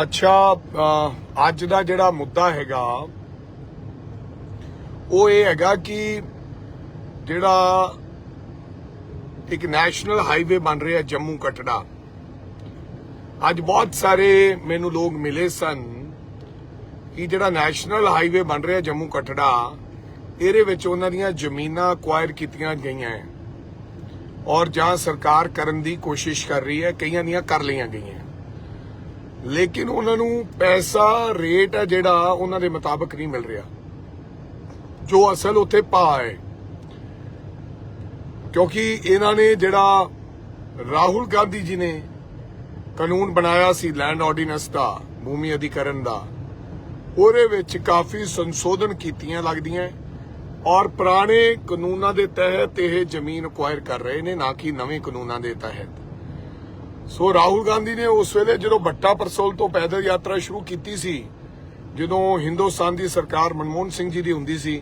ਅੱਛਾ ਅੱਜ ਦਾ ਜਿਹੜਾ ਮੁੱਦਾ ਹੈਗਾ, ਉਹ ਇਹ ਹੈਗਾ ਕਿ ਜਿਹੜਾ ਇੱਕ ਨੈਸ਼ਨਲ ਹਾਈਵੇ ਬਣ ਰਿਹਾ ਜੰਮੂ ਕਟੜਾ। ਅੱਜ ਬਹੁਤ ਸਾਰੇ ਮੈਨੂੰ ਲੋਕ ਮਿਲੇ ਸਨ ਕਿ ਜਿਹੜਾ ਨੈਸ਼ਨਲ ਹਾਈਵੇ ਬਣ ਰਿਹਾ ਜੰਮੂ ਕਟੜਾ, ਇਹਦੇ ਵਿੱਚ ਉਹਨਾਂ ਦੀਆਂ ਜ਼ਮੀਨਾਂ ਅਕਵਾਇਰ ਕੀਤੀਆਂ ਗਈਆਂ ਔਰ ਜਾਂ ਸਰਕਾਰ ਕਰਨ ਦੀ ਕੋਸ਼ਿਸ਼ ਕਰ ਰਹੀ ਹੈ, ਕਈਆਂ ਦੀਆਂ ਕਰ ਲਈਆਂ ਗਈਆਂ। ਲੇਕਿਨ ਉਹਨਾਂ ਨੂੰ ਪੈਸਾ ਰੇਟ ਹੈ ਜਿਹੜਾ, ਉਹਨਾਂ ਦੇ ਮੁਤਾਬਕ ਨਹੀਂ ਮਿਲ ਰਿਹਾ। ਜੋ ਅਸਲ ਉੱਥੇ ਭਾਅ ਹੈ। ਕਿਉਂਕਿ ਇਹਨਾਂ ਨੇ ਜਿਹੜਾ ਰਾਹੁਲ ਗਾਂਧੀ ਜੀ ਨੇ ਕਾਨੂੰਨ ਬਣਾਇਆ ਸੀ ਲੈਂਡ ਆਰਡੀਨੈਂਸ ਦਾ, ਭੂਮੀ ਅਧਿਕਰਨ ਦਾ, ਉਹਦੇ ਵਿੱਚ ਕਾਫੀ ਸੰਸ਼ੋਧਨ ਕੀਤੀਆਂ ਲੱਗਦੀਆਂ ਔਰ ਪੁਰਾਣੇ ਕਾਨੂੰਨਾਂ ਦੇ ਤਹਿਤ ਇਹ ਜ਼ਮੀਨ ਅਕਵਾਇਰ ਕਰ ਰਹੇ ਨੇ, ਨਾ ਕਿ ਨਵੇਂ ਕਾਨੂੰਨਾਂ ਦੇ ਤਹਿਤ। ਸੋ ਰਾਹੁਲ ਗਾਂਧੀ ਨੇ ਉਸ ਵੇਲੇ ਜਦੋਂ ਬੱਟਾ ਪਰਸੋਲ ਤੋਂ ਪੈਦਲ ਯਾਤਰਾ ਸ਼ੁਰੂ ਕੀਤੀ ਸੀ, ਜਦੋਂ ਹਿੰਦੁਸਤਾਨ ਦੀ ਸਰਕਾਰ ਮਨਮੋਹਨ ਸਿੰਘ ਜੀ ਦੀ ਹੁੰਦੀ ਸੀ,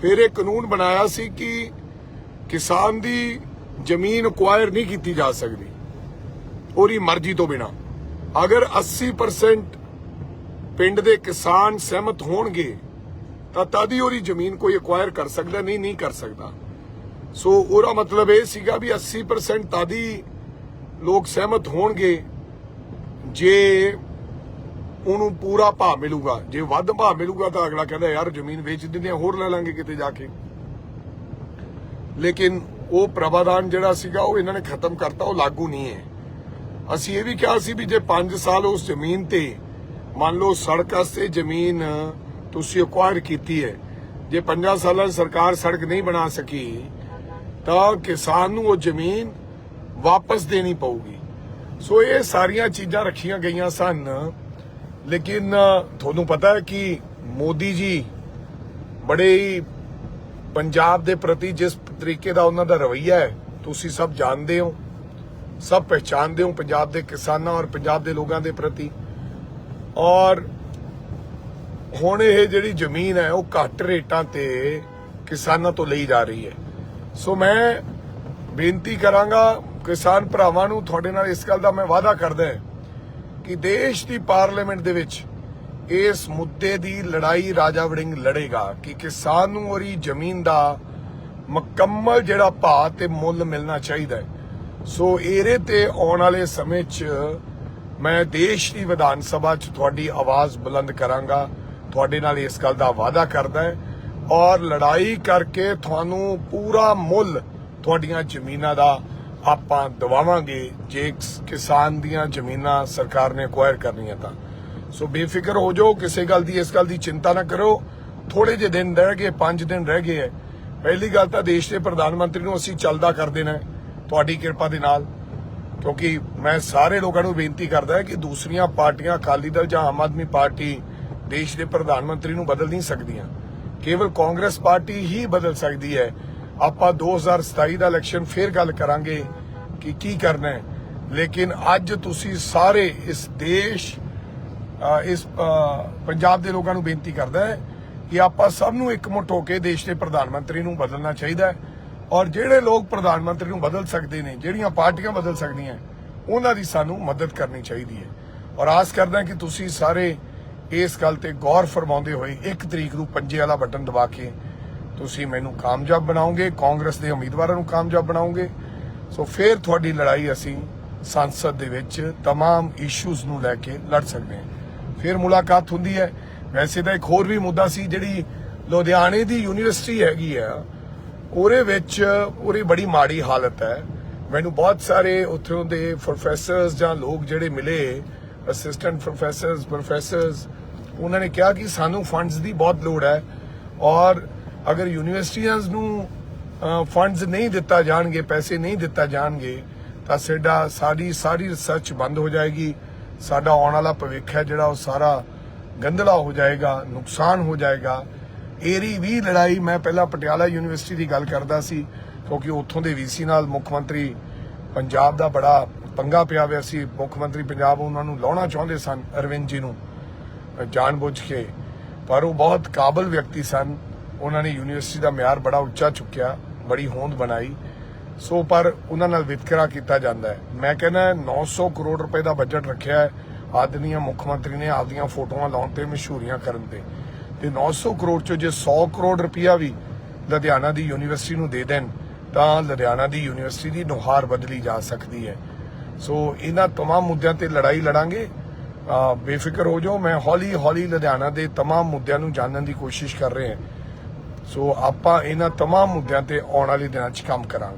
ਫਿਰ ਇਹ ਕਾਨੂੰਨ ਬਣਾਇਆ ਸੀ ਕਿ ਕਿਸਾਨ ਦੀ ਜ਼ਮੀਨ ਅਕਵਾਇਰ ਨਹੀਂ ਕੀਤੀ ਜਾ ਸਕਦੀ, ਉਹਦੀ ਮਰਜ਼ੀ ਤੋਂ ਬਿਨਾ। ਅਗਰ 80% ਪਿੰਡ ਦੇ ਕਿਸਾਨ ਸਹਿਮਤ ਹੋਣਗੇ, ਤਾਂ ਤਦ ਹੀ ਉਹਦੀ ਜ਼ਮੀਨ ਕੋਈ ਅਕਵਾਇਰ ਕਰ ਸਕਦਾ, ਨਹੀਂ ਨਹੀਂ ਕਰ ਸਕਦਾ। ਸੋ ਉਹਦਾ ਮਤਲਬ ਇਹ ਸੀਗਾ ਵੀ 80% ਤਾਦੀ ਲੋਕ ਸਹਿਮਤ ਹੋਣਗੇ ਜੇ ਉਹਨੂੰ ਪੂਰਾ ਭਾਅ ਮਿਲੂਗਾ। ਜੇ ਵੱਧ ਭਾਅ ਮਿਲੂਗਾ ਤਾਂ ਅਗਲਾ ਕਹਿੰਦਾ, ਯਾਰ, ਜ਼ਮੀਨ ਵੇਚ ਦਿੰਦੇ ਆ ਹੋਰ ਲੈ ਲਾਂਗੇ ਕਿਤੇ ਜਾ ਕੇ। ਲੇਕਿਨ ਉਹ ਪ੍ਰਵਾਦਾਨ ਜਿਹੜਾ ਸੀਗਾ, ਉਹ ਇਹਨਾਂ ਨੇ ਖਤਮ ਕਰਤਾ, ਉਹ ਲਾਗੂ ਨਹੀਂ ਹੈ। ਅਸੀਂ ਇਹ ਵੀ ਕਿਹਾ ਸੀ ਵੀ ਜੇ 5 ਸਾਲ ਉਸ ਜ਼ਮੀਨ ਤੇ, ਮੰਨ ਲਓ ਸੜਕ ਵਾਸਤੇ ਜ਼ਮੀਨ ਤੁਸੀਂ ਅਕਵਾਇਰ ਕੀਤੀ ਹੈ, ਜੇ 5 ਸਾਲਾਂ ਸਰਕਾਰ ਸੜਕ ਨਹੀਂ ਬਣਾ ਸਕੀ, ਤਾਂ ਕਿਸਾਨ ਨੂੰ ਉਹ ਜ਼ਮੀਨ ਵਾਪਸ ਦੇਣੀ ਪਊਗੀ। ਸੋ ਇਹ ਸਾਰੀਆਂ ਚੀਜ਼ਾਂ ਰੱਖੀਆਂ ਗਈਆਂ ਸਨ। ਲੇਕਿਨ, ਤੁਹਾਨੂੰ ਪਤਾ ਹੈ ਕਿ ਮੋਦੀ ਜੀ ਬੜੇ ਹੀ ਪੰਜਾਬ ਦੇ ਪ੍ਰਤੀ ਜਿਸ ਤਰੀਕੇ ਦਾ ਉਹਨਾਂ ਦਾ ਰਵੱਈਆ ਹੈ, ਤੁਸੀਂ ਸਭ ਜਾਣਦੇ ਹੋ, ਸਭ ਪਹਿਚਾਨਦੇ ਹੋ ਪੰਜਾਬ ਦੇ ਕਿਸਾਨਾਂ ਔਰ ਪੰਜਾਬ ਦੇ ਲੋਕਾਂ ਦੇ ਪ੍ਰਤੀ। ਔਰ ਹੁਣ ਇਹ ਜਿਹੜੀ ਜ਼ਮੀਨ ਹੈ, ਉਹ ਘੱਟ ਰੇਟਾਂ ਤੇ ਕਿਸਾਨਾਂ ਤੋਂ ਲਈ ਜਾ ਰਹੀ ਹੈ। ਸੋ ਮੈਂ ਬੇਨਤੀ ਕਰਾਂਗਾ ਕਿਸਾਨ ਭਰਾਵਾਂ ਨੂੰ ਤੁਹਾਡੇ ਨਾਲ ਇਸ ਗੱਲ ਦਾ ਮੈਂ ਵਾਅਦਾ ਕਰਦਾ ਹਾਂ ਕਿ ਦੇਸ਼ ਦੀ ਪਾਰਲੀਮੈਂਟ ਦੇ ਵਿੱਚ ਇਸ ਮੁੱਦੇ ਦੀ ਲੜਾਈ ਰਾਜਾ ਵੜਿੰਗ ਲੜੇਗਾ ਕਿ ਕਿਸਾਨ ਨੂੰ ਉਹਦੀ ਜ਼ਮੀਨ ਦਾ ਮੁਕੰਮਲ ਜਿਹੜਾ ਭਾਅ ਤੇ ਮੁੱਲ ਮਿਲਣਾ ਚਾਹੀਦਾ ਹੈ। ਸੋ ਇਹਦੇ ਤੇ ਆਉਣ ਵਾਲੇ ਸਮੇਂ 'ਚ ਮੈਂ ਦੇਸ਼ ਦੀ ਵਿਧਾਨ ਸਭਾ 'ਚ ਤੁਹਾਡੀ ਆਵਾਜ਼ ਬੁਲੰਦ ਕਰਾਂਗਾ। ਤੁਹਾਡੇ ਨਾਲ ਇਸ ਗੱਲ ਦਾ ਵਾਅਦਾ ਕਰਦਾ ਹੈ ਔਰ ਲੜਾਈ ਕਰਕੇ ਤੁਹਾਨੂੰ ਪੂਰਾ ਮੁੱਲ ਤੁਹਾਡੀਆਂ ਜ਼ਮੀਨਾਂ ਦਾ ਆਪਾਂ ਦਵਾਵਾਂਗੇ ਜੇ ਕਿਸਾਨ ਦੀਆਂ ਜ਼ਮੀਨਾਂ ਸਰਕਾਰ ਨੇ ਅਕਵਾਇਰ ਕਰਨੀਆਂ ਤਾਂ। ਸੋ ਬੇਫਿਕਰ ਹੋ ਜਾਓ, ਕਿਸੇ ਗੱਲ ਦੀ, ਇਸ ਗੱਲ ਦੀ ਚਿੰਤਾ ਨਾ ਕਰੋ। ਥੋੜੇ ਜਿਹੇ ਦਿਨ ਰਹਿ ਗਏ 5 ਦਿਨ ਰਹਿ ਗਏ ਹੈ। ਪਹਿਲੀ ਗੱਲ ਤਾਂ ਦੇਸ਼ ਦੇ ਪ੍ਰਧਾਨ ਮੰਤਰੀ ਨੂੰ ਅਸੀਂ ਚੱਲਦਾ ਕਰ ਦੇਣਾ ਤੁਹਾਡੀ ਕਿਰਪਾ ਦੇ ਨਾਲ। ਕਿਉਂਕਿ ਮੈਂ ਸਾਰੇ ਲੋਕਾਂ ਨੂੰ ਬੇਨਤੀ ਕਰਦਾ ਹਾਂ ਕਿ ਦੂਸਰੀਆਂ ਪਾਰਟੀਆਂ, ਅਕਾਲੀ ਦਲ ਜਾਂ ਆਮ ਆਦਮੀ ਪਾਰਟੀ ਦੇਸ਼ ਦੇ ਪ੍ਰਧਾਨ ਮੰਤਰੀ ਨੂੰ ਬਦਲ ਨਹੀਂ ਸਕਦੀਆਂ। ਕੇਵਲ ਕਾਂਗਰਸ ਪਾਰਟੀ ਹੀ ਬਦਲ ਸਕਦੀ ਹੈ। ਆਪਾਂ 2027 ਦਾ ਇਲੈਕਸ਼ਨ ਫੇਰ ਗੱਲ ਕਰਾਂਗੇ ਕਿ ਕੀ ਕਰਨਾ ਹੈ। ਲੇਕਿਨ ਅੱਜ ਤੁਸੀਂ ਸਾਰੇ ਇਸ ਦੇਸ਼ ਇਸ ਪੰਜਾਬ ਦੇ ਲੋਕਾਂ ਨੂੰ ਬੇਨਤੀ ਕਰਦਾ ਹੈ ਕਿ ਆਪਾਂ ਸਭ ਨੂੰ ਇਕਮੁੱਠ ਹੋ ਕੇ ਦੇਸ਼ ਦੇ ਪ੍ਰਧਾਨ ਮੰਤਰੀ ਨੂੰ ਬਦਲਣਾ ਚਾਹੀਦਾ ਹੈ। ਔਰ ਜਿਹੜੇ ਲੋਕ ਪ੍ਰਧਾਨ ਮੰਤਰੀ ਨੂੰ ਬਦਲ ਸਕਦੇ ਨੇ, ਜਿਹੜੀਆਂ ਪਾਰਟੀਆਂ ਬਦਲ ਸਕਦੀਆਂ, ਉਹਨਾਂ ਦੀ ਸਾਨੂੰ ਮਦਦ ਕਰਨੀ ਚਾਹੀਦੀ ਹੈ। ਔਰ ਆਸ ਕਰਦਾ ਕਿ ਤੁਸੀਂ ਸਾਰੇ ਇਸ ਗੱਲ ਤੇ ਗੌਰ ਫਰਮਾਉਂਦੇ ਹੋਏ 1 ਤਰੀਕ ਨੂੰ ਪੰਜੇ ਵਾਲਾ ਬਟਨ ਦਬਾ ਕੇ ਤੁਸੀਂ ਮੈਨੂੰ ਕਾਮਯਾਬ ਬਣਾਓਗੇ ਕਾਂਗਰਸ ਦੇ ਉਮੀਦਵਾਰਾਂ ਨੂੰ ਕਾਮਯਾਬ ਬਣਾਓਗੇ ਸੋ ਫਿਰ ਤੁਹਾਡੀ ਲੜਾਈ ਅਸੀਂ ਸੰਸਦ ਦੇ ਵਿੱਚ तमाम ਇਸ਼ੂਜ਼ ਨੂੰ ਲੈ ਕੇ ਲੜ ਸਕਦੇ ਹਾਂ ਫਿਰ ਮੁਲਾਕਾਤ ਹੁੰਦੀ ਹੈ ਵੈਸੇ ਤਾਂ ਇੱਕ ਹੋਰ ਵੀ ਮੁੱਦਾ ਸੀ ਜਿਹੜੀ ਲੁਧਿਆਣੇ ਦੀ ਯੂਨੀਵਰਸਿਟੀ ਹੈਗੀ ਆ ਉਹਦੇ ਵਿੱਚ ਉਹਦੀ ਬੜੀ ਮਾੜੀ ਹਾਲਤ ਹੈ ਮੈਨੂੰ ਬਹੁਤ ਸਾਰੇ ਉੱਥੋਂ ਦੇ ਪ੍ਰੋਫੈਸਰਸ ਜਾਂ ਲੋਕ ਜਿਹੜੇ ਮਿਲੇ ਅਸਿਸਟੈਂਟ ਪ੍ਰੋਫੈਸਰਸ ਪ੍ਰੋਫੈਸਰਸ ਉਹਨਾਂ ਨੇ ਕਿਹਾ ਕਿ ਸਾਨੂੰ ਫੰਡਸ ਦੀ ਬਹੁਤ ਲੋੜ ਹੈ ਔਰ ਅਗਰ ਯੂਨੀਵਰਸਿਟੀਆਂ ਨੂੰ ਫੰਡਸ ਨਹੀਂ ਦਿੱਤਾ ਜਾਣਗੇ, ਪੈਸੇ ਨਹੀਂ ਦਿੱਤਾ ਜਾਣਗੇ, ਤਾਂ ਸਾਡਾ, ਸਾਡੀ ਸਾਰੀ ਰਿਸਰਚ ਬੰਦ ਹੋ ਜਾਏਗੀ। ਸਾਡਾ ਆਉਣ ਵਾਲਾ ਭਵਿੱਖ ਹੈ ਜਿਹੜਾ ਉਹ ਸਾਰਾ ਗੰਦਲਾ ਹੋ ਜਾਏਗਾ, ਨੁਕਸਾਨ ਹੋ ਜਾਏਗਾ। ਇਹਦੀ ਵੀ ਲੜਾਈ, ਮੈਂ ਪਹਿਲਾਂ ਪਟਿਆਲਾ ਯੂਨੀਵਰਸਿਟੀ ਦੀ ਗੱਲ ਕਰਦਾ ਸੀ, ਕਿਉਂਕਿ ਉੱਥੋਂ ਦੇ ਵੀਸੀ ਨਾਲ ਮੁੱਖ ਮੰਤਰੀ ਪੰਜਾਬ ਦਾ ਬੜਾ ਪੰਗਾ ਪਿਆ ਹੋਇਆ ਸੀ। ਮੁੱਖ ਮੰਤਰੀ ਪੰਜਾਬ ਉਹਨਾਂ ਨੂੰ ਲਾਉਣਾ ਚਾਹੁੰਦੇ ਸਨ, ਅਰਵਿੰਦ ਜੀ ਨੂੰ ਜਾਣਬੁੱਝ ਕੇ। ਪਰ ਉਹ ਬਹੁਤ ਕਾਬਲ ਵਿਅਕਤੀ ਸਨ। ਉਹਨਾਂ ਨੇ ਯੂਨੀਵਰਸਿਟੀ ਦਾ ਮਿਆਰ ਬੜਾ ਉੱਚਾ ਚੁੱਕਿਆ, ਬੜੀ ਹੋਂਦ ਬਣਾਈ। ਸੋ ਪਰ ਉਹਨਾਂ ਨਾਲ ਵਿਤਕਰਾ ਕੀਤਾ ਜਾਂਦਾ ਹੈ। ਮੈਂ ਕਹਿੰਦਾ 900 ਕਰੋੜ ਰੁਪਏ ਦਾ ਬਜਟ ਰੱਖਿਆ ਹੈ ਆਦਨੀਆ ਮੁੱਖ ਮੰਤਰੀ ਨੇ ਆਪਦੀਆਂ ਫੋਟੋਆਂ ਲਾਉਣ ਤੇ ਮਸ਼ਹੂਰੀਆਂ ਕਰਨ ਤੇ। ਤੇ 900 ਕਰੋੜ ਚੋਂ ਜੇ 100 ਕਰੋੜ ਰੁਪਇਆ ਵੀ ਲੁਧਿਆਣਾ ਦੀ ਯੂਨੀਵਰਸਿਟੀ ਨੂੰ ਦੇ ਦੇਣ, ਤਾਂ ਲੁਧਿਆਣਾ ਦੀ ਯੂਨੀਵਰਸਿਟੀ ਦੀ ਨੁਹਾਰ ਬਦਲੀ ਜਾ ਸਕਦੀ ਹੈ। ਸੋ ਇਹਨਾਂ तमाम ਮੁੱਦਿਆਂ ਤੇ ਲੜਾਈ ਲੜਾਂਗੇ। ਬੇਫਿਕਰ ਹੋ ਜਾਓ, ਮੈਂ ਹੌਲੀ ਹੌਲੀ ਲੁਧਿਆਣਾ ਦੇ तमाम ਮੁੱਦਿਆਂ ਨੂੰ ਜਾਣਨ ਦੀ ਕੋਸ਼ਿਸ਼ ਕਰ ਰਹੇ ਹਾਂ। ਸੋ ਆਪਾਂ ਇਹਨਾਂ तमाम ਮੁੱਦਿਆਂ ਤੇ ਆਉਣ ਵਾਲੇ ਦਿਨਾਂ 'ਚ ਕੰਮ ਕਰਾਂਗੇ